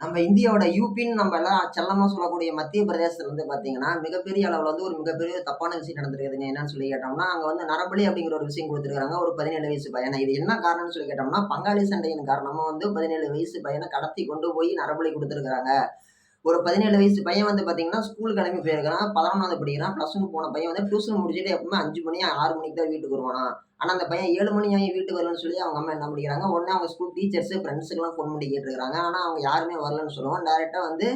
நம்ம இந்தியாவோட யூபின்னு நம்ம எல்லாம் செல்லமா சொல்லக்கூடிய மத்திய பிரதேசத்துல வந்து பார்த்தீங்கன்னா, மிகப்பெரிய அளவுல வந்து ஒரு மிகப்பெரிய தப்பான விஷயம் நடந்திருக்குதுங்க. என்னன்னு சொல்லி கேட்டோம்னா, அங்க வந்து நரபலி அப்படிங்கிற ஒரு விஷயம் கொடுத்துருக்காங்க. ஒரு 17 வயசு பையனை. இது என்ன காரணம்னு சொல்லி கேட்டோம்னா, பங்காளி சண்டையின் காரணமா வந்து 17 வயசு பையனை கடத்தி கொண்டு போய் நரபலி கொடுத்துருக்குறாங்க. ஒரு 17 வயசு பையன் வந்து பார்த்தீங்கன்னா, ஸ்கூல் கிளம்பி போயிருக்கிறான். 11வது படிக்கிறான். ப்ளஸ் ஒன் போன பையன் வந்து டியூஷன் முடிச்சுட்டு எப்பவுமே அஞ்சு மணி, ஆறு மணிக்கு தான் வீட்டுக்கு வருவானா ஆனால் அந்த பையன் ஏழு மணி ஆகி வீட்டுக்கு வரலன்னு சொல்லி அவங்க அம்மா என்ன பண்ணிக்கிறாங்க, உடனே அவங்க ஸ்கூல் டீச்சர்ஸ், ஃப்ரெண்ட்ஸுக்கெல்லாம் ஃபோன் பண்ணி கேட்டுருக்காங்க. ஆனால் அவங்க யாருமே வரலன்னு சொல்லுவோம் டேரெக்டாக வந்து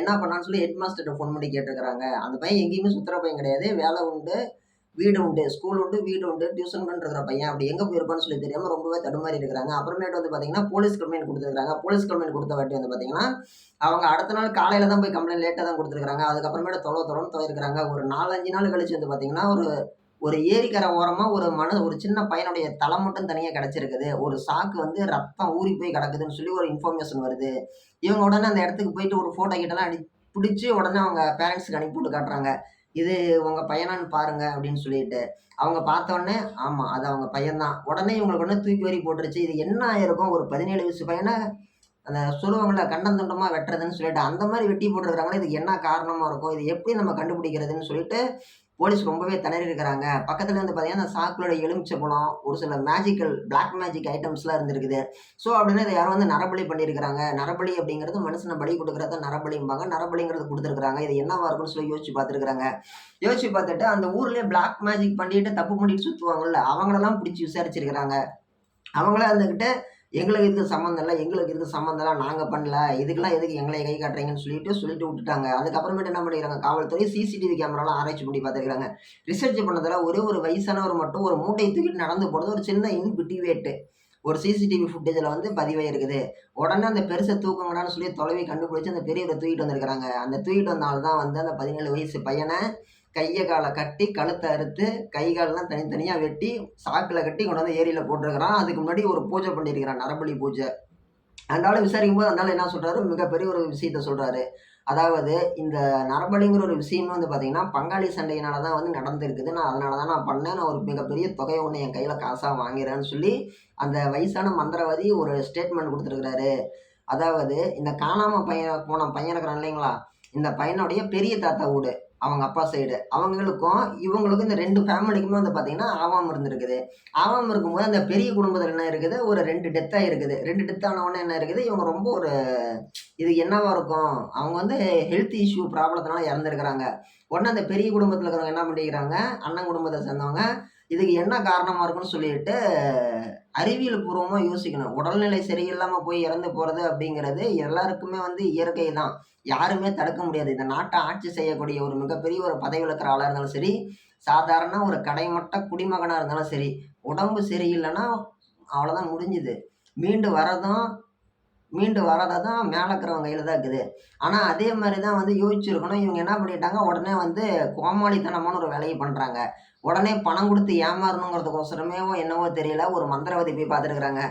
என்ன பண்ணான்னு சொல்லி ஹெட் மாஸ்டர்கிட்ட ஃபோன் பண்ணி கேட்டுருக்காங்க. அந்த பையன் எங்கேயுமே சுத்துற பையன் கிடையாது. வேலை உண்டு, வீடு உண்டு. ஸ்கூல் உண்டு, வீடு உண்டு, டியூஷன் பண்ணுற பையன். அப்படி எங்கே போயிருப்பான்னு சொல்லி தெரியாமல் ரொம்பவே தடுமாறி இருக்கிறாங்க. அப்புறமேட்டு வந்து பார்த்தீங்கன்னா, போலீஸ் கம்ப்ளைண்ட் கொடுத்துருக்காங்க போலீஸ் கம்ப்ளைண்ட் கொடுத்த வாட்டி வந்து பார்த்தீங்கன்னா, அவங்க அடுத்த நாள் காலையில் தான் போய் கம்ப்ளைண்ட் லேட்டாக தான் கொடுத்துருக்காங்க அதுக்கப்புறமேட்டு தொலை தொலைன்னு தொலையிருக்காங்க. ஒரு 4, 5 நாள் கழிச்சு வந்து பார்த்தீங்கன்னா, ஒரு ஒரு ஏரிக்கரை ஓரமாக ஒரு மனு ஒரு சின்ன பையனுடைய தலை மட்டும் தனியாக கிடச்சிருக்குது ஒரு சாக்கு வந்து ரத்தம் ஊறி போய் கிடக்குதுன்னு சொல்லி ஒரு இன்ஃபர்மேஷன் வருது. இவங்க உடனே அந்த இடத்துக்கு போயிட்டு ஒரு ஃபோட்டோ கிட்டலாம் அடி பிடிச்சி உடனே அவங்க பேரண்ட்ஸ்க்கு அனுப்பி விட்டு காட்டுறாங்க. "இது உங்கள் பையனான்னு பாருங்க" அப்படின்னு சொல்லிட்டு. அவங்க பார்த்தோனே, ஆமாம் அது அவங்க பையன்தான் உடனே இவங்களுக்கு உடனே தூக்கி வரி போட்டுருச்சு. இது என்ன ஆயிருக்கும்? ஒரு 17 வயசு பையனை அந்த சொல்லுவாங்கள கண்டந்துண்டமாக வெட்டுறதுன்னு சொல்லிட்டு, அந்த மாதிரி வெட்டி போட்டுருக்குறாங்களே இதுக்கு என்ன காரணமாக இருக்கும்? இது எப்படி நம்ம கண்டுபிடிக்கிறதுன்னு சொல்லிட்டு, போலீஸ் ரொம்பவே திணறி இருக்கிறாங்க. பக்கத்துல வந்து பார்த்தீங்கன்னா, அந்த சாக்களோட எலுமிச்சை பழம் ஒரு சில மேஜிக்கல் பிளாக் மேஜிக் ஐட்டம்ஸ்லாம் இருந்திருக்குது. ஸோ, அப்படின்னா இதை யாரும் வந்து நரபலி பண்ணியிருக்கிறாங்க. நரபலி அப்படிங்கிறது மனுஷனை பலி கொடுக்குறத நரபலிம்பாங்க. நரபலிங்கிறது கொடுத்துருக்குறாங்க இது என்னவா இருக்கும்னு சொல்லி யோசிச்சு பார்த்துருக்காங்க. யோசிச்சு பார்த்துட்டு, அந்த ஊர்லேயே பிளாக் மேஜிக் பண்ணிட்டு, தப்பு பண்ணிட்டு சுற்றுவாங்கல்ல அவங்களெல்லாம் பிடிச்சி விசாரிச்சிருக்கிறாங்க. அவங்களா இருந்துக்கிட்டு "எங்களுக்கு இதுக்கு சம்மந்தம் இல்லை எங்களுக்கு இதுக்கு சம்மந்தம் இல்லை நாங்கள் பண்ணல. இதுக்கெல்லாம் எதுக்கு எங்களை கை காட்டுறீங்கன்னு" சொல்லிட்டு சொல்லிட்டு விட்டுட்டாங்க. அதுக்கப்புறமேட்டு என்ன பண்ணிக்கிறாங்க, காவல்துறை சிசிடிவி கேமராலாம் ஆராய்ச்சி பண்ணி பார்த்துருக்காங்க. ரிசர்ச் பண்ணதில் ஒரே ஒரு வயசானவர் மட்டும் ஒரு மூட்டையை தூக்கிட்டு நடந்து போறது ஒரு சின்ன இன்பிட்டிவேட்டு ஒரு சிசிடிவி ஃபுட்டேஜில் வந்து பதிவாயிருக்குது. உடனே அந்த பெருசை தூக்குங்கடான்னு சொல்லி தொலைவி கண்டுபிடிச்சி அந்த பெரியவரை தூக்கிட்டு வந்திருக்கிறாங்க. அந்த தூக்கிட்டு வந்தால்தான் வந்து அந்த 17 வயசு பையனை கையை காலை கட்டி, கழுத்தை அறுத்து, கை கால்லாம் தனித்தனியாக வெட்டி, சாக்கில் கட்டி கொண்டு வந்து ஏரியில் போட்டிருக்கிறான் அதுக்கு முன்னாடி ஒரு பூஜை பண்ணியிருக்கிறான். நரபலி பூஜை. அதனால விசாரிக்கும் போது அந்த என்ன சொல்கிறாரு மிகப்பெரிய ஒரு விஷயத்த சொல்கிறாரு அதாவது இந்த நரபலிங்கிற ஒரு விஷயம் வந்து பார்த்தீங்கன்னா, பங்காளி சண்டையினால தான் வந்து நடந்திருக்குது. நான் அதனால தான் நான் பண்ணேன். நான் ஒரு மிகப்பெரிய தொகை ஒன்று என் கையில் காசாக வாங்கிறேன்னு சொல்லி, அந்த வயசான மந்திரவாதி ஒரு ஸ்டேட்மெண்ட் கொடுத்துருக்குறாரு அதாவது இந்த காணாமல் பையன் போன பையன் இருக்கிறான் இல்லைங்களா, இந்த பையனுடைய பெரிய தாத்தா வீடு அவங்க அப்பா சைடு. அவங்களுக்கும், இவங்களுக்கும் இந்த ரெண்டு ஃபேமிலிக்குமே வந்து பார்த்தீங்கன்னா, ஆவாம இருந்திருக்குது. ஆவாம இருக்கும்போது அந்த பெரிய குடும்பத்தில் என்ன இருக்குது, ஒரு ரெண்டு டெத்தாக இருக்குது ரெண்டு டெத் உடனே என்ன இருக்குது, இவங்க ரொம்ப ஒரு இது என்னவா இருக்கும்? அவங்க வந்து ஹெல்த் இஷ்யூ ப்ராப்ளத்தினால இறந்துருக்குறாங்க உடனே அந்த பெரிய குடும்பத்தில் இருக்கிறவங்க என்ன பண்ணிக்கிறாங்க, அண்ணன் குடும்பத்தை சேர்ந்தவங்க, இதுக்கு என்ன காரணமாக இருக்கும்னு சொல்லிட்டு, அறிவியல் பூர்வமாக யோசிக்கணும். உடல்நிலை சரியில்லாமல் போய் இறந்து போகிறது அப்படிங்கிறது எல்லாருக்குமே வந்து இயற்கை தான். யாருமே தடுக்க முடியாது. இந்த நாட்டை ஆட்சி செய்யக்கூடிய ஒரு மிகப்பெரிய ஒரு பதவி இருக்கிற ஆளாக இருந்தாலும் சரி, சாதாரண ஒரு கடைமட்ட குடிமகனாக இருந்தாலும் சரி, உடம்பு சரியில்லைன்னா அவ்வளோதான் முடிஞ்சுது. மீண்டு வரதும் மீண்டு வரதும் மேலே இருக்கிறவங்க கையில் தான் இருக்குது. ஆனால் அதே மாதிரி தான் வந்து யோசிச்சிருக்கணும். இவங்க என்ன பண்ணிட்டாங்க, உடனே வந்து கோமாளித்தனமான ஒரு வேலையை பண்ணுறாங்க உடனே பணம் கொடுத்து ஏமாறணுங்கிறதுக்கோசரமே என்னவோ தெரியல, ஒரு மந்திரவாதி போய் பார்த்துருக்குறாங்க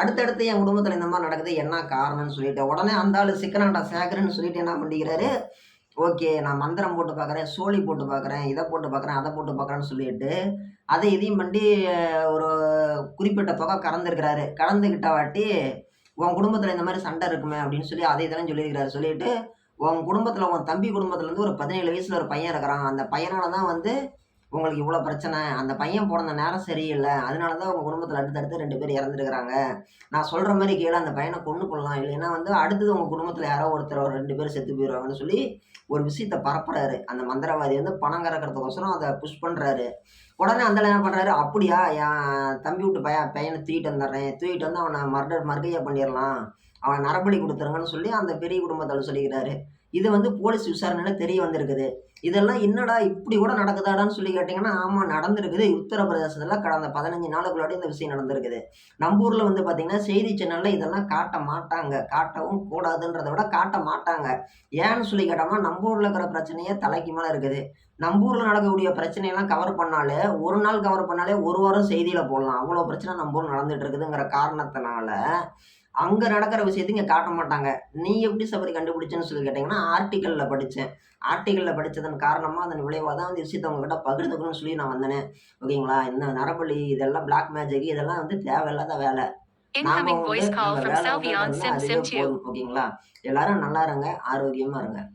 அடுத்தடுத்து என் குடும்பத்தில் இந்த மாதிரி நடக்குது. என்ன காரணம்னு சொல்லிட்டு. உடனே அந்த ஆள் சிக்கனாண்டா சேகரன்னு சொல்லிட்டு என்ன பண்ணிக்கிறாரு, ஓகே நான் மந்திரம் போட்டு பார்க்குறேன், சோழி போட்டு பார்க்குறேன், இதை போட்டு பார்க்குறேன், அதை போட்டு பார்க்குறேன்னு சொல்லிட்டு, அதை இதையும் பண்ணி ஒரு குறிப்பிட்ட தொகை கறந்துருக்கிறாரு கறந்துக்கிட்ட வாட்டி, "உன் குடும்பத்தில் இந்த மாதிரி சண்டை இருக்குமே" அப்படின்னு சொல்லி அதை இதெல்லாம் சொல்லியிருக்கிறாரு. சொல்லிட்டு, "உன் குடும்பத்தில் உன் தம்பி குடும்பத்திலருந்து ஒரு 17 வயசுல ஒரு பையன் இருக்கிறான். அந்த பையனால தான் வந்து உங்களுக்கு இவ்வளோ பிரச்சனை. அந்த பையன் பிறந்த நேரம் சரியில்லை அதனால தான் உங்க குடும்பத்தில் அடுத்தடுத்து ரெண்டு பேர் இறந்துருக்கிறாங்க நான் சொல்ற மாதிரி கீழே அந்த பையனை கொண்டு கொள்ளலாம் இல்லைன்னா வந்து அடுத்தது உங்க குடும்பத்தில் யாரோ ஒருத்தர் ரெண்டு பேர் செத்து போயிடுவாங்கன்னு சொல்லி ஒரு விஷயத்த பரப்புறாரு. அந்த மந்திரவாதி வந்து பணம் கறக்கிறதுக்கோசரம் அதை புஷ் பண்றாரு. உடனே அந்த என்ன பண்றாரு, "அப்படியா என் தம்பி விட்டு பையன் பையனை தூக்கிட்டு வந்துடுறேன். தூக்கிட்டு வந்து அவனை மர்டர் மர்கையா பண்ணிடலாம் அவனை நரபலி கொடுத்துருங்கன்னு சொல்லி அந்த பெரிய குடும்பத்தில் சொல்லிக்கிறாரு. இது வந்து போலீஸ் விசாரணையில் தெரிய வந்திருக்குது. இதெல்லாம் என்னடா இப்படி கூட நடக்குதாடான்னு சொல்லி கேட்டிங்கன்னா ஆமாம் நடந்திருக்குது. உத்தரப்பிரதேசத்தில் கடந்த 15 நாளுக்குள்ளாடி இந்த விஷயம் நடந்திருக்குது. நம்ம ஊரில் வந்து பார்த்தீங்கன்னா, செய்தி சேனலில் இதெல்லாம் காட்ட மாட்டாங்க. காட்டவும் கூடாதுன்றத விட காட்ட மாட்டாங்க. ஏன்னு சொல்லி கேட்டோம்னா, நம்ம ஊரில் இருக்கிற பிரச்சனையே தலைக்கு மேலே இருக்குது. நம்ம ஊரில் நடக்கக்கூடிய பிரச்சனையெல்லாம் கவர் பண்ணாலே, ஒரு நாள் கவர் பண்ணாலே ஒரு வாரம் செய்தியில் போடலாம். அவ்வளோ பிரச்சனை நம்ம ஊர் நடந்துட்டு இருக்குதுங்கிற காரணத்தினால, அங்க நடக்கிற விஷயத்த இங்க காட்ட மாட்டாங்க. "நீ எப்படி சபரி கண்டுபிடிச்சன்னு" சொல்லி கேட்டீங்கன்னா, ஆர்டிக்கிள்ல படிச்சேன். ஆர்டிக்கிள்ல படிச்சதன் காரணமா, அதன் விளைவா தான் இந்த விஷயத்த உங்ககிட்ட பகிர்ந்துக்கணும்னு சொல்லி நான் வந்தேனே. ஓகேங்களா? இந்த நரபலி, இதெல்லாம் பிளாக் மேஜிக் இதெல்லாம் வந்து தேவையில்லாத வேல. நாம Incoming உண்டு, voice call நம்ம from வேலை உண்டு, Salvion இருந்தா Sim அதுவே Sim 2. போதும். ஓகேங்களா? எல்லாரும் நல்லா இருங்க. ஆரோக்கியமா இருங்க.